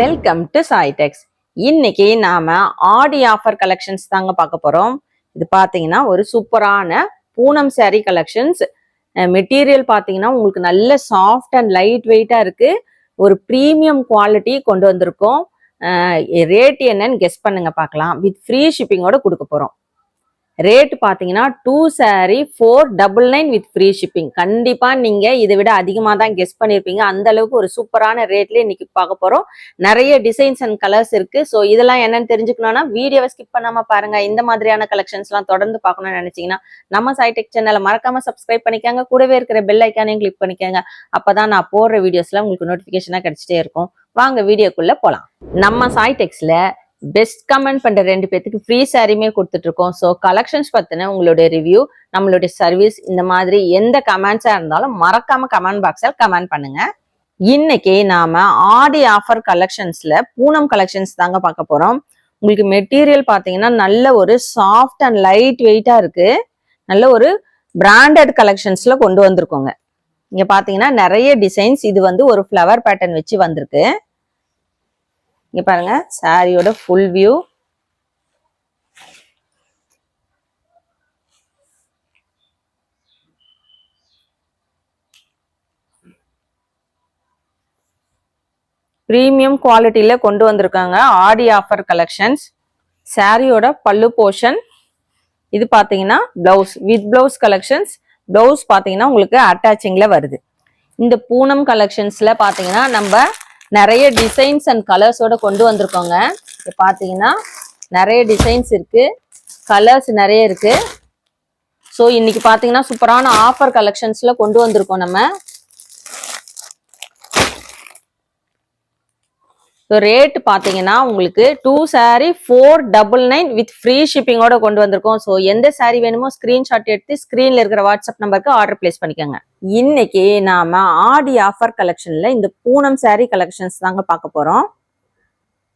Welcome to சாய்டெக்ஸ் இன்னைக்கு நாம ஆடி offer collections தாங்க பார்க்க போறோம். இது பாத்தீங்கன்னா ஒரு சூப்பரான பூனம் சாரி கலெக்ஷன்ஸ் மெட்டீரியல் பாத்தீங்கன்னா உங்களுக்கு நல்ல சாஃப்ட் அண்ட் லைட் வெயிட்டா இருக்கு. ஒரு ப்ரீமியம் குவாலிட்டி கொண்டு வந்திருக்கோம். ரேட் என்னன்னு கெஸ் பண்ணுங்க பார்க்கலாம். வித் ஃப்ரீ ஷிப்பிங்கோட கொடுக்க போறோம். ரேட் பார்த்தீங்கன்னா two sari four double nine with free shipping கண்டிப்பாக நீங்கள் இதை விட அதிகமாக தான் கெஸ் பண்ணியிருப்பீங்க அந்த அளவுக்கு ஒரு சூப்பரான ரேட்லேயே இன்னைக்கு பார்க்க போகிறோம் நிறைய டிசைன்ஸ் அண்ட் கலர்ஸ் இருக்குது ஸோ இதெல்லாம் என்னன்னு தெரிஞ்சுக்கணும்னா வீடியோவை ஸ்கிப் பண்ணாமல் பாருங்கள் இந்த மாதிரியான கலெக்ஷன்ஸ்லாம் தொடர்ந்து பார்க்கணும்னு நினச்சிங்கன்னா நம்ம சைடெக் சேனலை மறக்காமல் சப்ஸ்கிரைப் பண்ணிக்கோங்க. கூடவே இருக்கிற பெல் ஐக்கானையும் கிளிக் பண்ணிக்கோங்க. அப்பதான் நான் போடுற வீடியோஸ்லாம் உங்களுக்கு நோட்டிஃபிகேஷனாக கிடச்சிட்டே இருக்கும். வாங்க வீடியோக்குள்ளே போகலாம் நம்ம சாய்டெக்ஸில் பெஸ்ட் கமெண்ட் பண்ற ரெண்டு பேத்துக்கு ஃப்ரீ சாரியுமே கொடுத்துட்டு இருக்கோம் ஸோ கலெக்ஷன்ஸ் பத்தின உங்களுடைய ரிவ்யூ நம்மளுடைய சர்வீஸ் இந்த மாதிரி எந்த கமெண்ட்ஸா இருந்தாலும் மறக்காம கமெண்ட் பாக்ஸில் கமெண்ட் பண்ணுங்க. இன்னைக்கு நாம ஆடி ஆஃபர் கலெக்ஷன்ஸ்ல பூனம் கலெக்ஷன்ஸ் தாங்க பார்க்க போறோம். உங்களுக்கு மெட்டீரியல் பாத்தீங்கன்னா நல்ல ஒரு சாஃப்ட் அண்ட் லைட் வெயிட்டா இருக்கு. நல்ல ஒரு பிராண்டட் கலெக்ஷன்ஸ்ல கொண்டு வந்திருக்கோங்க. இங்க பாத்தீங்கன்னா நிறைய டிசைன்ஸ் இது வந்து ஒரு ஃப்ளவர் பேட்டர்ன் வச்சு வந்திருக்கு. இங்க பாருங்க சாரியோட ஃபுல் வியூ ப்ரீமியம் குவாலிட்டியில கொண்டு வந்திருக்காங்க ஆடி ஆஃபர் கலெக்ஷன்ஸ் சாரியோட பல்லு போர்ஷன் இது பாத்தீங்கன்னா blouse with blouse collections blouse பாத்தீங்கன்னா உங்களுக்கு அட்டாச்சிங்ல வருது. இந்த பூனம் கலெக்ஷன்ஸ்ல பாத்தீங்கன்னா நம்ம நிறைய டிசைன்ஸ் அண்ட் கலர்ஸோட கொண்டு வந்திருக்கோங்க. இப்போ பார்த்தீங்கன்னா நிறைய டிசைன்ஸ் இருக்குது கலர்ஸ் நிறைய இருக்குது ஸோ இன்னைக்கு பார்த்தீங்கன்னா சூப்பரான ஆஃபர் கலெக்ஷன்ஸில் கொண்டு வந்திருக்கோம் நம்ம. ஸோ ரேட் பார்த்தீங்கன்னா உங்களுக்கு two sari four double nine with free ஷிப்பிங்கோட கொண்டு வந்திருக்கோம். ஸோ எந்த சாரீ வேணுமோ ஸ்க்ரீன்ஷாட் எடுத்து ஸ்க்ரீனில் இருக்கிற வாட்ஸ்அப் நம்பருக்கு ஆர்டர் பிளேஸ் பண்ணிக்கோங்க. இன்னைக்கு நாம ஆடி ஆஃபர் கலெக்ஷன்ல இந்த பூனம் சாரீ கலெக்ஷன்ஸ் தாங்க பார்க்க போறோம்.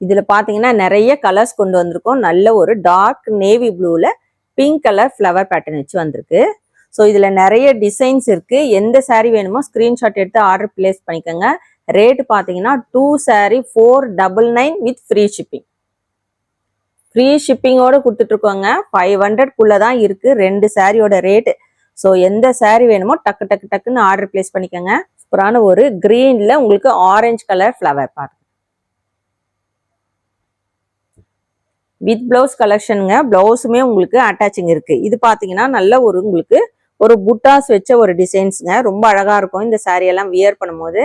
இதுல பாத்தீங்கன்னா நிறைய கலர்ஸ் கொண்டு வந்திருக்கோம். நல்ல ஒரு டார்க் நேவி ப்ளூல பிங்க் கலர் ஃப்ளவர் பேட்டர்ன் வச்சு வந்திருக்கு. ஸோ இதுல நிறைய டிசைன்ஸ் இருக்கு. எந்த சாரீ வேணுமோ ஸ்கிரீன்ஷாட் எடுத்து ஆர்டர் பிளேஸ் பண்ணிக்கோங்க. ரேட் பார்த்தீங்கன்னா two saree four double nine with free shipping. Free ஷிப்பிங்கோட கொடுத்துட்ருக்கோங்க ஃபைவ் ஹண்ட்ரட்குள்ளே தான் இருக்குது ரெண்டு சாரியோட ரேட்டு. ஸோ எந்த சாரி வேணுமோ டக்கு டக்கு டக்குன்னு ஆர்டர் பிளேஸ் பண்ணிக்கோங்க. சூப்பரான ஒரு க்ரீனில் உங்களுக்கு ஆரஞ்சு கலர் ஃப்ளவர் பாருங்க. வித் பிளவுஸ் கலெக்ஷனுங்க. பிளவுஸுமே உங்களுக்கு அட்டாச்சிங் இருக்குது இது பார்த்தீங்கன்னா நல்ல ஒரு உங்களுக்கு ஒரு புட்டாஸ் வச்ச ஒரு டிசைன்ஸுங்க. ரொம்ப அழகாக இருக்கும். இந்த சாரியெல்லாம் எல்லாம் வியர் பண்ணும்போது.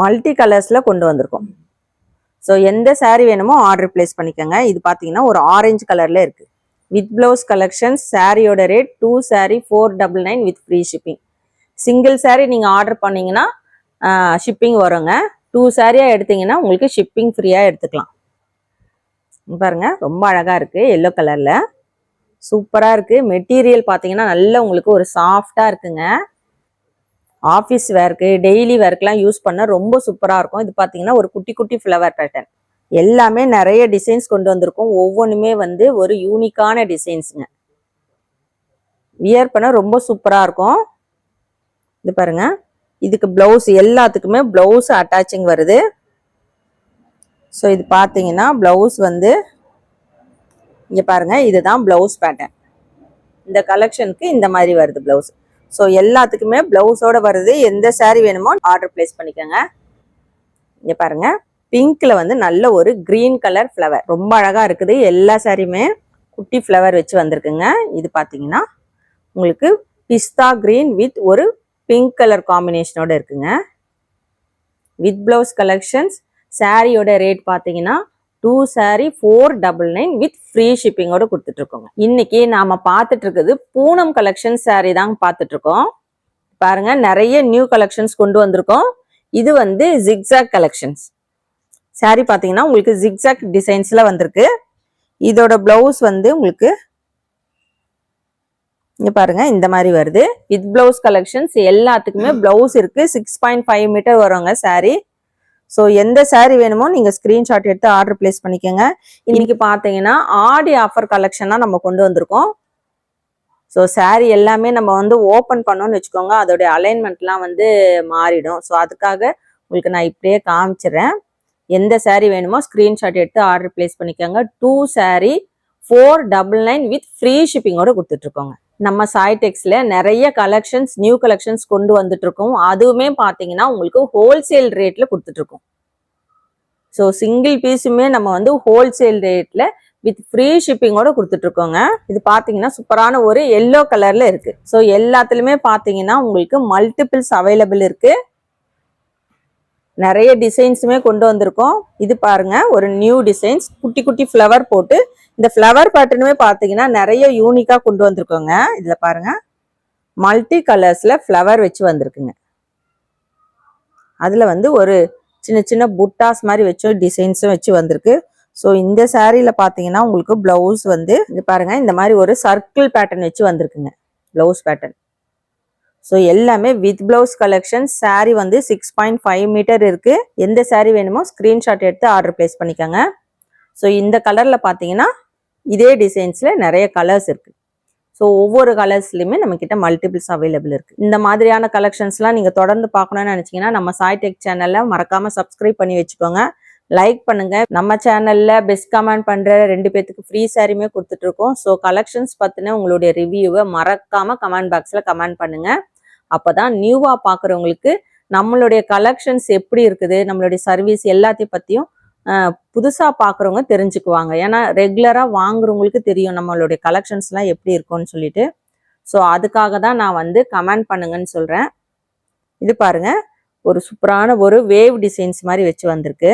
மல்டி கலர்ஸில் கொண்டு வந்திருக்கோம். ஸோ எந்த சாரீ வேணுமோ ஆர்டர் பிளேஸ் பண்ணிக்கோங்க. இது பார்த்தீங்கன்னா ஒரு ஆரஞ்சு கலரில் இருக்குது வித் ப்ளவுஸ் கலெக்ஷன்ஸ் சாரியோட rate two sari four double nine with free shipping single sari நீங்கள் ஆர்டர் பண்ணிங்கன்னா ஷிப்பிங் வருங்க. டூ சாரியாக எடுத்தீங்கன்னா உங்களுக்கு ஷிப்பிங் ஃப்ரீயாக எடுத்துக்கலாம். பாருங்கள் பாருங்க ரொம்ப அழகாக இருக்குது எல்லோ கலரில் சூப்பராக இருக்குது மெட்டீரியல் பார்த்தீங்கன்னா நல்ல உங்களுக்கு ஒரு சாஃப்டாக இருக்குங்க. ஆஃபீஸ் வேர்க்கு டெய்லி வேர்க்கெலாம் யூஸ் பண்ண ரொம்ப சூப்பராக இருக்கும். இது பார்த்தீங்கன்னா ஒரு குட்டி குட்டி ஃப்ளவர் பேட்டர்ன் எல்லாமே நிறைய டிசைன்ஸ் கொண்டு வந்திருக்கோம். ஒவ்வொன்றுமே வந்து ஒரு யூனிக்கான டிசைன்ஸுங்க வியர் பண்ண ரொம்ப சூப்பராக இருக்கும். இது பாருங்க. இதுக்கு பிளவுஸ் எல்லாத்துக்குமே பிளவுஸ் அட்டாச்சிங் வருது. ஸோ இது பார்த்தீங்கன்னா பிளவுஸ் வந்து இங்கே பாருங்க. இதுதான் பிளவுஸ் பேட்டர்ன் இந்த கலெக்ஷனுக்கு இந்த மாதிரி வருது பிளவுஸ் ஸோ எல்லாத்துக்குமே பிளவுஸோட வருது எந்த சாரீ வேணுமோ ஆர்டர் பிளேஸ் பண்ணிக்கோங்க. இங்க பாருங்க. பிங்க்ல வந்து நல்ல ஒரு கிரீன் கலர் ஃப்ளவர் ரொம்ப அழகா இருக்குது. எல்லா சாரியுமே குட்டி ஃப்ளவர் வச்சு வந்திருக்குங்க. இது பார்த்தீங்கன்னா உங்களுக்கு பிஸ்தா கிரீன் வித் ஒரு பிங்க் கலர் காம்பினேஷனோட இருக்குங்க. வித் பிளவுஸ் கலெக்ஷன்ஸ் சாரியோட ரேட் பார்த்தீங்கன்னா two sari four double nine with free ஷிப்பிங்கோட கொடுத்துட்டு இருக்கோங்க இன்னைக்கு நாம பார்த்துட்டு இருக்குது பூனம் கலெக்ஷன் சாரி தாங்க பார்த்துட்டு இருக்கோம் பாருங்க நிறைய நியூ கலெக்ஷன்ஸ் கொண்டு வந்திருக்கோம். இது வந்து ஜிக்ஸாக் கலெக்ஷன்ஸ் சாரி பார்த்தீங்கன்னா உங்களுக்கு ஜிக்ஸாக் டிசைன்ஸ்ல வந்திருக்கு. இதோட பிளவுஸ் வந்து உங்களுக்கு இங்க பாருங்க இந்த மாதிரி வருது. வித் பிளவுஸ் கலெக்ஷன்ஸ் எல்லாத்துக்குமே பிளவுஸ் இருக்கு. சிக்ஸ் பாயிண்ட் ஃபைவ் மீட்டர் வருவாங்க saree. ஸோ எந்த saree வேணுமோ நீங்கள் ஸ்க்ரீன்ஷாட் எடுத்து ஆர்டர் பிளேஸ் பண்ணிக்கோங்க. இன்னைக்கு பார்த்தீங்கன்னா ஆடி ஆஃபர் கலெக்ஷனாக நம்ம கொண்டு வந்திருக்கோம். ஸோ saree எல்லாமே நம்ம வந்து ஓப்பன் பண்ணோம்னு வச்சுக்கோங்க. அதோடைய அலைன்மெண்ட்லாம் வந்து மாறிடும். ஸோ அதுக்காக உங்களுக்கு நான் இப்படியே காமிச்சிடுறேன். எந்த சேரீ வேணுமோ ஸ்க்ரீன்ஷாட் எடுத்து ஆர்டர் பிளேஸ் பண்ணிக்கோங்க. Two sari four double nine with free ஷிப்பிங்கோட கொடுத்துட்ருக்கோங்க நம்ம சாய்டெக்ஸில் நிறைய கலெக்ஷன்ஸ் நியூ கலெக்ஷன்ஸ் கொண்டு வந்துட்ருக்கோம் அதுவுமே பார்த்தீங்கன்னா உங்களுக்கு ஹோல்சேல் ரேட்டில் கொடுத்துட்ருக்கோம் ஸோ சிங்கிள் பீஸுமே நம்ம வந்து ஹோல்சேல் ரேட்டில் வித் ஃப்ரீ ஷிப்பிங்கோட கொடுத்துட்ருக்கோங்க இது பார்த்தீங்கன்னா சூப்பரான ஒரு எல்லோ கலரில் இருக்குது ஸோ எல்லாத்துலேயுமே பார்த்தீங்கன்னா உங்களுக்கு மல்டிபிள்ஸ் அவைலபிள் இருக்குது நிறைய டிசைன்ஸுமே கொண்டு வந்திருக்கோம். இது பாருங்க ஒரு நியூ டிசைன்ஸ் குட்டி குட்டி ஃப்ளவர் போட்டு இந்த ஃப்ளவர் பேட்டர்னுமே பார்த்தீங்கன்னா நிறைய யூனிக்காக கொண்டு வந்திருக்கோங்க. இதில் பாருங்க. மல்டி கலர்ஸில் ஃப்ளவர் வச்சு வந்திருக்குங்க. அதில் வந்து ஒரு சின்ன சின்ன புட்டாஸ் மாதிரி வச்சும் டிசைன்ஸும் வச்சு வந்திருக்கு. ஸோ இந்த சாரீல பார்த்தீங்கன்னா உங்களுக்கு ப்ளவுஸ் வந்து இது பாருங்க இந்த மாதிரி ஒரு சர்க்கிள் பேட்டர்ன் வச்சு வந்திருக்குங்க. ப்ளவுஸ் பேட்டர்ன் ஸோ எல்லாமே வித் ப்ளவுஸ் கலெக்ஷன் சாரீ வந்து சிக்ஸ் பாயிண்ட் ஃபைவ் மீட்டர் இருக்குது எந்த சாரீ வேணுமோ ஸ்க்ரீன்ஷாட் எடுத்து ஆர்டர் பிளேஸ் பண்ணிக்கோங்க. ஸோ இந்த கலரில் பார்த்தீங்கன்னா இதே டிசைன்ஸில் நிறைய கலர்ஸ் இருக்குது ஸோ ஒவ்வொரு கலர்ஸ்லையுமே நம்ம மல்டிபிள்ஸ் அவைலபிள் இருக்குது இந்த மாதிரியான கலெக்ஷன்ஸ்லாம் நீங்கள் தொடர்ந்து பார்க்கணும்னு நினச்சிங்கன்னா நம்ம சாய் டெக் சேனலில் மறக்காமல் சப்ஸ்கிரைப் பண்ணி வச்சுக்கோங்க. லைக் பண்ணுங்கள் நம்ம சேனலில் பெஸ்ட் கமெண்ட் பண்ணுற ரெண்டு பேத்துக்கு ஃப்ரீ சாரியுமே கொடுத்துட்ருக்கோம் ஸோ கலெக்ஷன்ஸ் பற்றின உங்களுடைய ரிவ்யூவை மறக்காமல் கமெண்ட் பாக்ஸில் கமெண்ட் பண்ணுங்கள் அப்போ தான் நியூவாக பார்க்குறவங்களுக்கு நம்மளுடைய கலெக்ஷன்ஸ் எப்படி இருக்குது நம்மளுடைய சர்வீஸ் எல்லாத்தையும் பற்றியும் புதுசாக பார்க்குறவங்க தெரிஞ்சுக்குவாங்க. ஏன்னா ரெகுலராக வாங்குறவங்களுக்கு தெரியும் நம்மளுடைய கலெக்ஷன்ஸ்லாம் எப்படி இருக்கும்னு சொல்லிட்டு. ஸோ அதுக்காக தான் நான் வந்து கமெண்ட் பண்ணுங்கன்னு சொல்கிறேன் இது பாருங்க. ஒரு சூப்பரான ஒரு வேவ் டிசைன்ஸ் மாதிரி வச்சு வந்திருக்கு.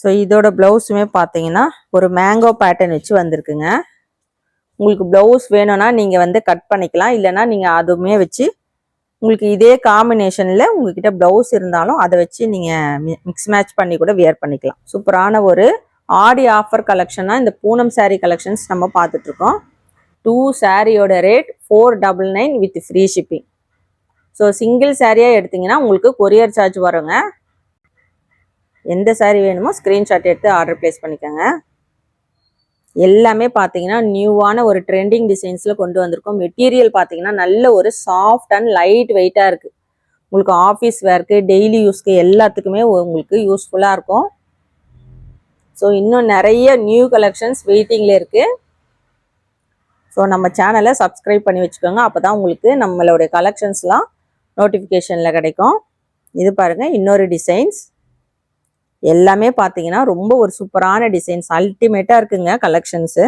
ஸோ இதோட ப்ளவுஸுமே பார்த்தீங்கன்னா ஒரு மேங்கோ பேட்டர்ன் வச்சு வந்திருக்குங்க. உங்களுக்கு ப்ளவுஸ் வேணும்னா நீங்கள் வந்து கட் பண்ணிக்கலாம். இல்லைன்னா நீங்கள் அதுவுமே வச்சு உங்களுக்கு இதே காம்பினேஷனில் உங்ககிட்ட ப்ளவுஸ் இருந்தாலும் அதை வச்சு நீங்கள் மிக்ஸ் மேட்ச் பண்ணி கூட வியர் பண்ணிக்கலாம். சூப்பரான ஒரு ஆடி ஆஃபர் கலெக்ஷனாக இந்த பூனம் சேரீ கலெக்ஷன்ஸ் நம்ம பார்த்துட்ருக்கோம். டூ சாரியோட rate four double nine with free shipping so single சாரியாக எடுத்தீங்கன்னா உங்களுக்கு கொரியர் சார்ஜ் வருங்க. எந்த சாரீ வேணுமோ ஸ்க்ரீன்ஷாட் எடுத்து ஆர்டர் பிளேஸ் பண்ணிக்கோங்க. எல்லாமே பார்த்தீங்கன்னா நியூவான ஒரு ட்ரெண்டிங் டிசைன்ஸில் கொண்டு வந்திருக்கோம். மெட்டீரியல் பார்த்தீங்கன்னா நல்ல ஒரு சாஃப்ட் அண்ட் லைட் வெயிட்டாக இருக்குது உங்களுக்கு ஆஃபீஸ் வேர்க்கு டெய்லி யூஸ்க்கு எல்லாத்துக்குமே உங்களுக்கு யூஸ்ஃபுல்லாக இருக்கும். ஸோ இன்னும் நிறைய நியூ கலெக்ஷன்ஸ் வெயிட்டிங்கில் இருக்குது ஸோ நம்ம சேனலை சப்ஸ்கிரைப் பண்ணி வச்சுக்கோங்க. அப்போ தான் உங்களுக்கு நம்மளுடைய கலெக்ஷன்ஸ்லாம் நோட்டிஃபிகேஷனில் கிடைக்கும். இது பாருங்கள் இன்னொரு டிசைன்ஸ் எல்லாமே பார்த்தீங்கன்னா ரொம்ப ஒரு சூப்பரான டிசைன்ஸ். அல்டிமேட்டாக இருக்குங்க கலெக்ஷன்ஸு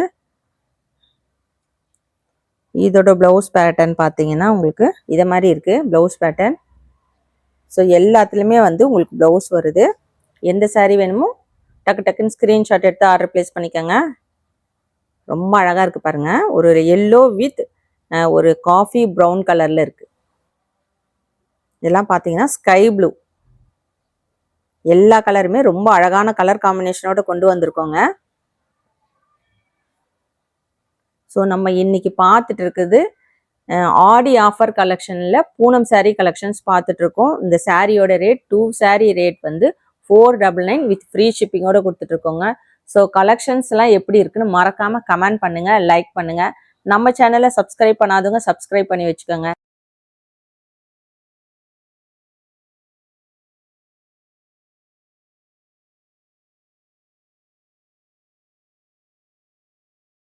இதோட ப்ளவுஸ் பேட்டர்ன் பார்த்தீங்கன்னா உங்களுக்கு இதை மாதிரி இருக்குது ப்ளவுஸ் பேட்டர்ன் ஸோ எல்லாத்துலேயுமே வந்து உங்களுக்கு ப்ளவுஸ் வருது. எந்த சாரீ வேணுமோ டக்கு டக்குன்னு ஸ்க்ரீன்ஷாட் எடுத்து ஆர்டர் ப்ளேஸ் பண்ணிக்கோங்க. ரொம்ப அழகாக இருக்குது பாருங்கள் ஒரு எல்லோ வித் ஒரு காஃபி ப்ரௌன் கலரில் இருக்குது இதெல்லாம் பார்த்தீங்கன்னா ஸ்கை ப்ளூ எல்லா கலருமே ரொம்ப அழகான கலர் காம்பினேஷனோட கொண்டு வந்திருக்கோங்க. ஸோ நம்ம இன்னைக்கு பார்த்துட்டு இருக்குது ஆடி ஆஃபர் கலெக்ஷனில் பூனம் சாரீ கலெக்ஷன்ஸ் பார்த்துட்டு இருக்கோம். இந்த சாரியோட ரேட் டூ சாரீ ரேட் வந்து four double nine with free ஷிப்பிங்கோட கொடுத்துட்ருக்கோங்க ஸோ கலெக்ஷன்ஸ்லாம் எப்படி இருக்குன்னு மறக்காமல் கமெண்ட் பண்ணுங்க லைக் பண்ணுங்கள் நம்ம சேனலை சப்ஸ்கிரைப் பண்ணாதவங்க சப்ஸ்கிரைப் பண்ணி வச்சுக்கோங்க.